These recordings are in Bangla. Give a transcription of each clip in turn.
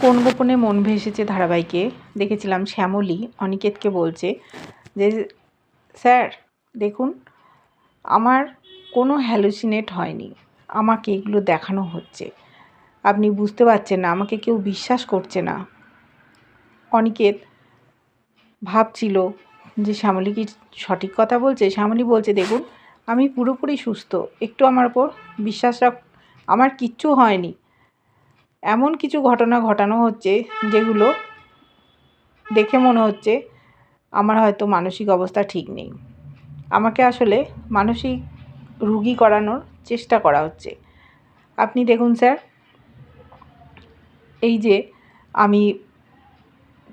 কোন গোপনে মন ভেসেছে ধারাবাহিকে? দেখেছিলাম শ্যামলী। অনিকেতকে বলছে যে, স্যার, দেখুন, আমার কোনো হ্যালুসিনেট হয়নি। আমাকে এগুলো দেখানো হচ্ছে। আপনি বুঝতে পারছেন না, আমাকে কেউ বিশ্বাস করছে না। অনিকেত ভাবছিল যে, শ্যামলী কি সঠিক কথা বলছে? শ্যামলী বলছে, দেখুন, আমি পুরোপুরি সুস্থ। একটু আমার ওপর বিশ্বাস রাখ, আমার কিচ্ছু হয়নি। এমন কিছু ঘটনা ঘটানো হচ্ছে যেগুলো দেখে মনে হচ্ছে আমার হয়তো মানসিক অবস্থা ঠিক নেই। আমাকে আসলে মানসিক রুগী করানোর চেষ্টা করা হচ্ছে। আপনি দেখুন স্যার, এই যে আমি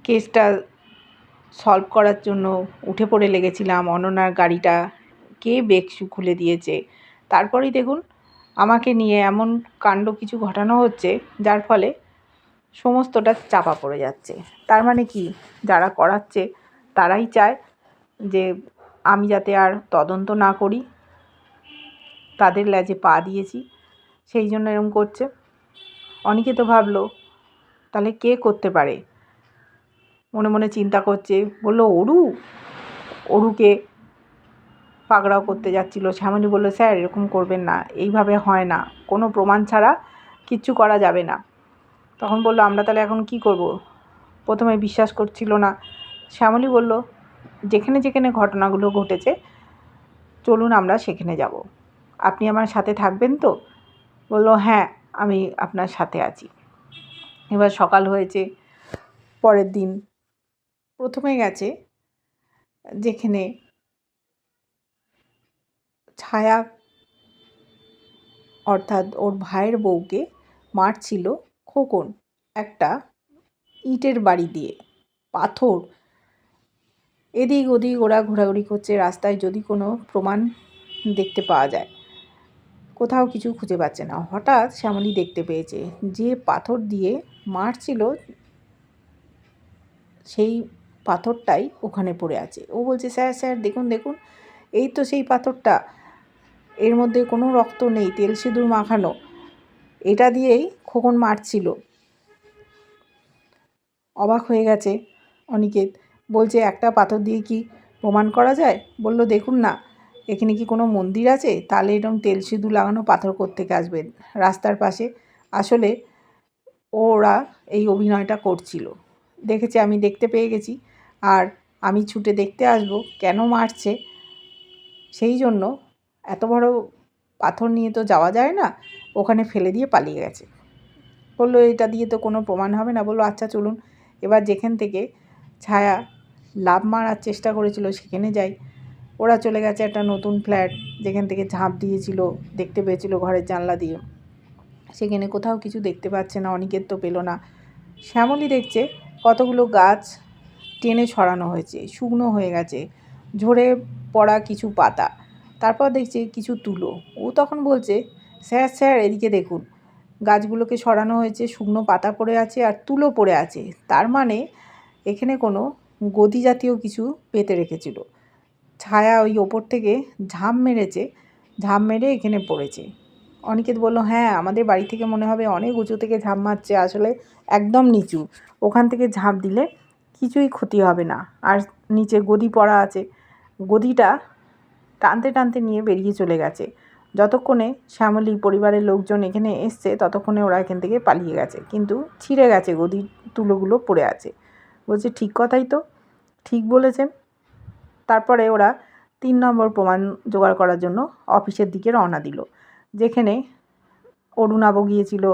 কেসটা সলভ করার জন্য উঠে পড়ে লেগেছিলাম, অননার গাড়িটা কে বেগ খুলে দিয়েছে, তারপরেই দেখুন আমাকে নিয়ে এমন কাণ্ড কিছু ঘটানো হচ্ছে, যার ফলে সমস্তটা চাপা পড়ে যাচ্ছে। তার মানে কি? যারা করাচ্ছে, তারাই চায় যে আমি যাতে আর তদন্ত না করি। তাদের ল্যাজে পা দিয়েছি, সেই জন্য এরম করছে। অনেকে তো ভাবলো, তাহলে কে করতে পারে? মনে মনে চিন্তা করছে, বলল, অরু? অরুকে পাকড়াও করতে যাচ্ছিল। শ্যামলী বলল, স্যার, এরকম করবেন না। এইভাবে হয় না। কোনো প্রমাণ ছাড়া কিচ্ছু করা যাবে না। তখন বলল, আমরা তাহলে এখন কি করব? প্রথমে বিশ্বাস করছিল না। শ্যামলী বলল, যেখানে যেখানে ঘটনাগুলো ঘটেছে, চলুন আমরা সেখানে যাব। আপনি আমার সাথে থাকবেন তো? বলল হ্যাঁ আমি আপনার সাথে আছি। এবার সকাল হয়েছে, পরের দিন প্রথমে গেছে যেখানে ছায়া অর্থাৎ ওর ভাইয়ের বউকে মারছিল খোকন একটা ইটের বাড়ি দিয়ে। পাথর। এদিক ওদিক ওরা ঘোরাঘুরি করছে, রাস্তায় যদি কোনো প্রমাণ দেখতে পাওয়া যায়। কোথাও কিছু খুঁজে পাচ্ছে না। হঠাৎ শ্যামলী দেখতে পেয়েছে যে পাথর দিয়ে মারছিল সেই পাথরটাই ওখানে পড়ে আছে। ও বলছে, স্যার স্যার, দেখুন দেখুন, এই তো সেই পাথরটা। এর মধ্যে কোনো রক্ত নেই, তেল সিঁদুর মাখানো। এটা দিয়েই খোকন মারছিল। অবাক হয়ে গেছে অনিকেত। বলছে, একটা পাথর দিয়ে কি প্রমাণ করা যায়? বলল, দেখুন না, এখানে কি কোনো মন্দির আছে? তাহলে এরকম তেল সিঁদুর লাগানো পাথর থেকে আসবেন? রাস্তার পাশে আসলে ওরা এই অভিনয়টা করছিল। দেখেছে, আমি দেখতে পেয়ে গেছি, আর আমি ছুটে দেখতে আসব। কেন মারছে? সেই জন্য এত বড় পাথর নিয়ে তো যাওয়া যায় না, ওখানে ফেলে দিয়ে পালিয়ে গেছে। বলল, এটা দিয়ে তো কোনো প্রমাণ হবে না। বলল আচ্ছা চলুন। এবার যেখান থেকে ছায়া লাভ মারার চেষ্টা করেছিল, সেখানে যাই। ওরা চলে গেছে একটা নতুন ফ্ল্যাট, যেখান থেকে ঝাঁপ দিয়েছিল, দেখতে পেয়েছিল ঘরের জানলা দিয়ে। সেখানে কোথাও কিছু দেখতে পাচ্ছে না, অনেকের তো পেল না। শ্যামলি দেখছে কতগুলো গাছ টেনে ছড়ানো হয়েছে, শুকনো হয়ে গেছে, ঝরে পড়া কিছু পাতা। তারপর দেখছি কিছু তুলো। ও তখন বলছে, স্যার স্যার, এদিকে দেখুন। গাছগুলোকে সরানো হয়েছে, শুকনো পাতা পড়ে আছে আর তুলো পড়ে আছে। তার মানে এখানে কোনো গদি জাতীয় কিছু পেতে রেখেছিল। ছায়া ওই ওপর থেকে ঝাঁপ মেরেছে, ঝাঁপ মেরে এখানে পড়েছে। অনিকেত বলল হ্যাঁ আমাদের বাড়ি থেকে মনে হবে অনেক উঁচু থেকে ঝাঁপ মারছে, আসলে একদম নিচু। ওখান থেকে ঝাঁপ দিলে কিছুই ক্ষতি হবে না। আর নিচে গদি পড়া আছে। গদিটা টানতে টানতে নিয়ে বেরিয়ে চলে গেছে। যতক্ষণে শ্যামলী পরিবারের লোকজন এখানে এসছে, ততক্ষণে ওরা এখান থেকে পালিয়ে গেছে। কিন্তু ছিঁড়ে গেছে গদি তুলোগুলো পড়ে আছে। বলছে, ঠিক কথাই তো, ঠিক বলেছেন। তারপরে ওরা তিন নম্বর প্রমাণ জোগাড় করার জন্য অফিসের দিকে রওনা দিল। যেখানে অরুণাব গিয়েছিল,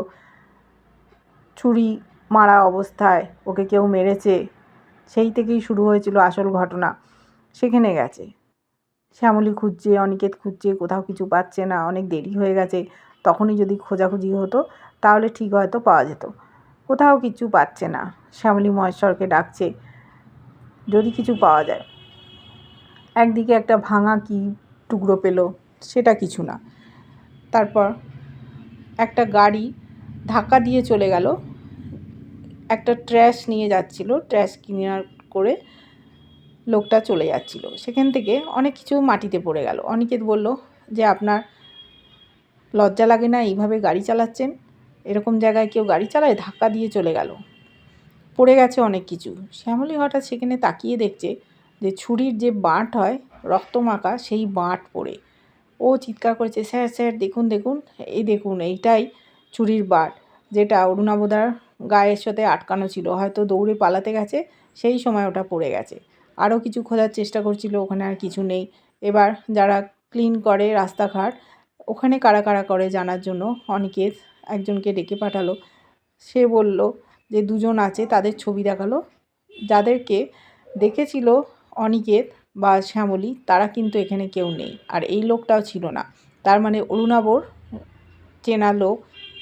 ছুরি মারা অবস্থায় ওকে কেউ মেরেছে, সেই থেকেই শুরু হয়েছিল আসল ঘটনা। সেখানে গেছে। শ্যামলী খুঁজছে, অনিকেত খুঁজছে, কোথাও কিছু পাচ্ছে না, অনেক দেরি হয়ে গেছে। তখনই যদি খোঁজাখুঁজি হতো, তাহলে ঠিক হয়তো পাওয়া যেত। কোথাও কিছু পাচ্ছে না, শ্যামলী মহেশ্বরকে ডাকছে, যদি কিছু পাওয়া যায়। একদিকে একটা ভাঙা কি টুকরো পেল, সেটা কিছু না। তারপর একটা গাড়ি ধাক্কা দিয়ে চলে গেল, একটা ট্র্যাশ নিয়ে যাচ্ছিল ট্র্যাশ ক্লিনার করে লোকটা চলে যাচ্ছিল। সেখান থেকে অনেক কিছু মাটিতে পড়ে গেল। অনিকেত বলল যে, আপনার লজ্জা লাগে না? এইভাবে গাড়ি চালাচ্ছেন? এরকম জায়গায় কেউ গাড়ি চালায়? ধাক্কা দিয়ে চলে গেল। পড়ে গেছে অনেক কিছু। শ্যামলী হঠাৎ সেখানে তাকিয়ে দেখছে যে, ছুরির যে বাঁট হয় রক্তমাখা সেই বাঁট পড়ে। ও চিৎকার করেছে, স্যার স্যার, দেখুন দেখুন, এই দেখুন, এইটাই ছুরির বাঁট, যেটা অরুণাবদার গায়ের সাথে আটকানো ছিল। হয়তো দৌড়ে পালাতে গেছে, সেই সময় ওটা পড়ে গেছে। আরও কিছু খোঁজার চেষ্টা করছিল, ওখানে আর কিছু নেই। এবার যারা ক্লিন করে রাস্তাঘাট, ওখানে কারা কারা করে জানার জন্য অনিকেত একজনকে ডেকে পাঠালো। সে বলল যে, দুজন আছে, তাদের ছবি দেখাল। যাদেরকে দেখেছিল অনিকেত বা শ্যামলী, তারা কিন্তু এখানে কেউ নেই। আর এই লোকটাও ছিল না। তার মানে অরুণাবর চেনা লোক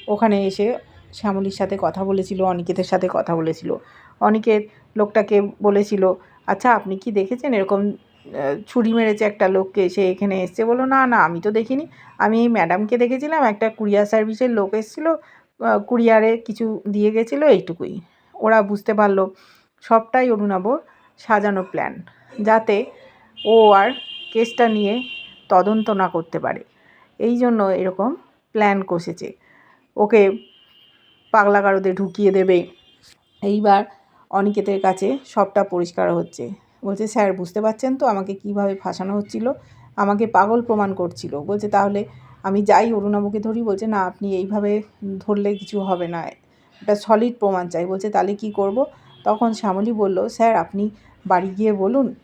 ওখানে এসে শ্যামলীর সাথে কথা বলেছিল, অনিকেতের সাথে কথা বলেছিল। অনিকেত লোকটাকে বলেছিল আচ্ছা আপনি কি দেখেছেন এরকম ছুরি মেরেছে একটা লোককে, সে এখানে এসছে? বলো না না, আমি তো দেখিনি। আমি এই ম্যাডামকে দেখেছিলাম, একটা কুরিয়ার সার্ভিসের লোক এসেছিল কুরিয়ারে কিছু দিয়ে গেছিল, এইটুকুই। ওরা বুঝতে পারল, সবটাই অরুণাবর সাজানো প্ল্যান যাতে ও আর কেসটা নিয়ে তদন্ত না করতে পারে। এই জন্য এরকম প্ল্যান কষেছে। ওকে পাগলাগারদে ঢুকিয়ে দেবে। এইবার অনিকেতের কাছে সবটা পরিষ্কার হচ্ছে। বলছে, স্যার, বুঝতে পারছেন তো আমাকে কীভাবে ফাঁসানো হচ্ছিল? আমাকে পাগল প্রমাণ করছিল। বলছে, তাহলে আমি যাই অরুণাবুকে ধরি। বলছে, না, আপনি এইভাবে ধরলে কিছু হবে না। এটা সলিড প্রমাণ চাই। বলছে, তাহলে কি করব? তখন শ্যামলী বলল, স্যার, আপনি বাড়ি গিয়ে বলুন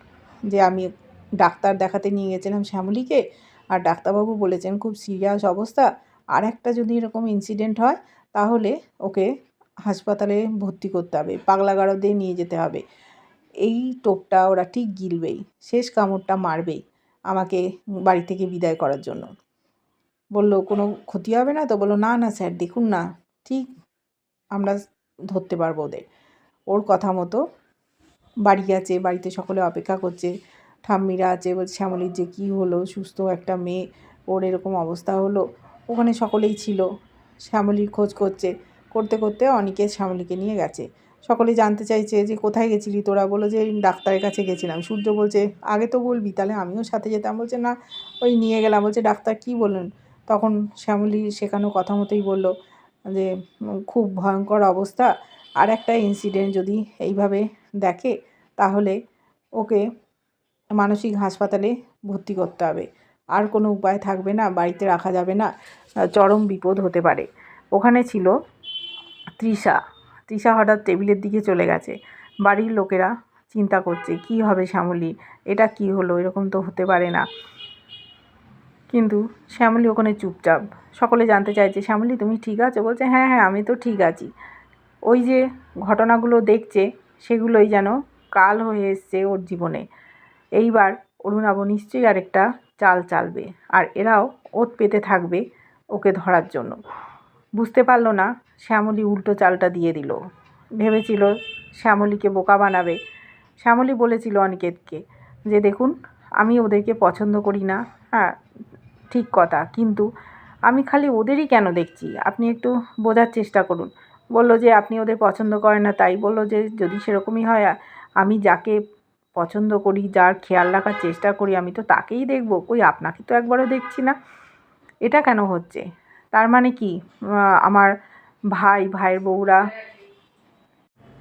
যে আমি ডাক্তার দেখাতে নিয়ে গেছিলাম শ্যামলীকে, আর ডাক্তারবাবু বলেছেন খুব সিরিয়াস অবস্থা। আর একটা যদি এরকম ইনসিডেন্ট হয়, তাহলে ওকে হাসপাতালে ভর্তি করতে হবে পাগলাগারদে নিয়ে যেতে হবে। এই টোপটা ওরা ঠিক গিলবেই, শেষ কামড়টা মারবেই আমাকে বাড়ি থেকে বিদায় করার জন্য। বলল, কোনো ক্ষতি হবে না? তো বলল, না না স্যার, দেখুন না, ঠিক আমরা ধরতে পারব ওদের। ওর কথা মতো বাড়ি আছে বাড়িতে সকলে অপেক্ষা করছে। ঠাম্মিরা আছে বলছে, শ্যামলির যে কী হলো, সুস্থ একটা মেয়ে, ওর এরকম অবস্থা হলো? ওখানে সকলেই ছিল, শ্যামলির খোঁজ করছে। করতে করতে অনেকে শ্যামলীকে নিয়ে গেছে। সকলে জানতে চাইছে যে কোথায় গেছিলি তোরা? বলো যে, ডাক্তারের কাছে গেছিলাম। সূর্য বলছে, আগে তো বলবি, তাহলে আমিও সাথে যেতাম। বলছে, না। ওই নিয়ে গেলাম। বলছে, ডাক্তার, কী বললেন? তখন শ্যামলী শেখানো কথা মতোই বলল যে, খুব ভয়ঙ্কর অবস্থা। আর একটা ইনসিডেন্ট যদি এইভাবে দেখে, তাহলে ওকে মানসিক হাসপাতালে ভর্তি করতে হবে। আর কোনো উপায় থাকবে না, বাড়িতে রাখা যাবে না। চরম বিপদ হতে পারে। ওখানে ছিল তৃষা তৃষা হঠাৎ টেবিলের দিকে চলে গেছে। বাড়ির লোকেরা চিন্তা করছে, কি হবে শ্যামলী? এটা কি হলো? এরকম তো হতে পারে না। কিন্তু শ্যামলী ওখানে চুপচাপ। সকলে জানতে চাইছে, শ্যামলী, তুমি ঠিক আছো? বলছে হ্যাঁ হ্যাঁ আমি তো ঠিক আছি। ওই যে ঘটনাগুলো দেখছে, সেগুলোই যেন কাল হয়ে এসছে ওর জীবনে। এইবার অরুণাব নিশ্চয়ই আরেকটা চাল চালবে, আর এরাও ওত পেতে থাকবে ওকে ধরার জন্য। বুঝতে পারল না শ্যামলী উল্টো চালটা দিয়ে দিল। ভেবেছিল শ্যামলীকে বোকা বানাবে। শ্যামলী বলেছিল অনিকেতকে যে, দেখুন, আমি ওদেরকে পছন্দ করি না। হ্যাঁ ঠিক কথা, কিন্তু আমি খালি ওদেরই কেন দেখছি? আপনি একটু বোঝার চেষ্টা করুন। বলল যে, আপনি ওদের পছন্দ করেন না। তাই বলল যে, যদি সেরকমই হয়, আমি যাকে পছন্দ করি, যার খেয়াল রাখার চেষ্টা করি, আমি তো তাকেই দেখব। কই, আপনাকে তো একবারও দেখছি না। এটা কেন হচ্ছে? তার মানে কি? আমার ভাই, ভাইয়ের বউরা।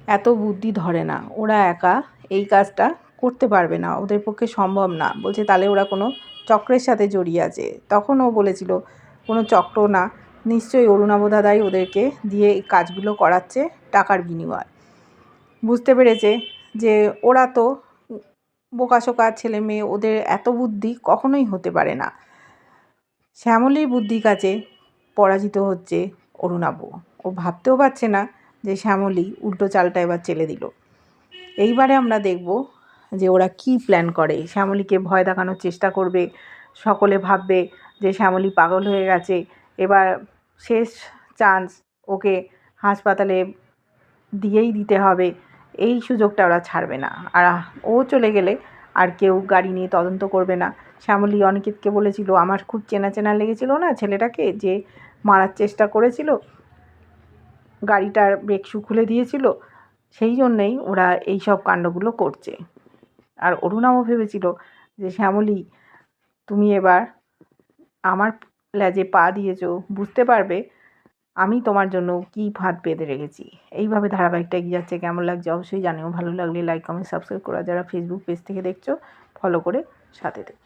এত বুদ্ধি ধরে না। ওরা একা এই কাজটা করতে পারবে না। ওদের পক্ষে সম্ভব না। বলছে, তাহলে ওরা কোনো চক্রের সাথে জড়িয়ে আছে। তখন ও বলেছিল, কোনো চক্র না। নিশ্চয়ই অরুণাব দাদাই ওদেরকে দিয়ে এই কাজগুলো করাচ্ছে টাকার বিনিময়। বুঝতে পেরেছে যে ওরা তো বোকাশোকা ছেলে মেয়ে, ওদের এত বুদ্ধি কখনোই হতে পারে না। শ্যামলীর বুদ্ধির কাছে পরাজিত হচ্ছে অরুণাব ভাবতেও পারছে না যে শ্যামলী উল্টো চালটা এবার চেলে দিল। এইবারে আমরা দেখব যে ওরা কি প্ল্যান করে। শ্যামলীকে ভয় দেখানোর চেষ্টা করবে, সকলে ভাববে যে শ্যামলী পাগল হয়ে গেছে। এবার শেষ চান্স ওকে হাসপাতালে দিয়েই দিতে হবে। এই সুযোগটা ওরা ছাড়বে না। আর ও চলে গেলে আর কেউ গাড়ি নিয়ে তদন্ত করবে না। শ্যামলী অনিকেতকে বলেছিল, আমার খুব চেনা চেনা লেগেছিল না ছেলেটাকে যে মারার চেষ্টা করেছিল গাড়িটার ব্রেক শু খুলে দিয়েছিল, সেই জন্যেই ওরা এই সব কাণ্ডগুলো করছে। আর অরুণাও ভেবেছিল যে, শ্যামলী, তুমি এবার আমার ল্যাজে পা দিয়েছ, বুঝতে পারবে? আমি তোমার জন্য কী ফাঁদ পেতে রেখেছি? এইভাবে ধারাবাহিকটা এগিয়ে যাচ্ছে। কেমন লাগছে অবশ্যই জানিও। ভালো লাগলে লাইক কমেন্ট সাবস্ক্রাইব করা। যারা ফেসবুক পেজ থেকে দেখছ ফলো করে সাথে থেকো।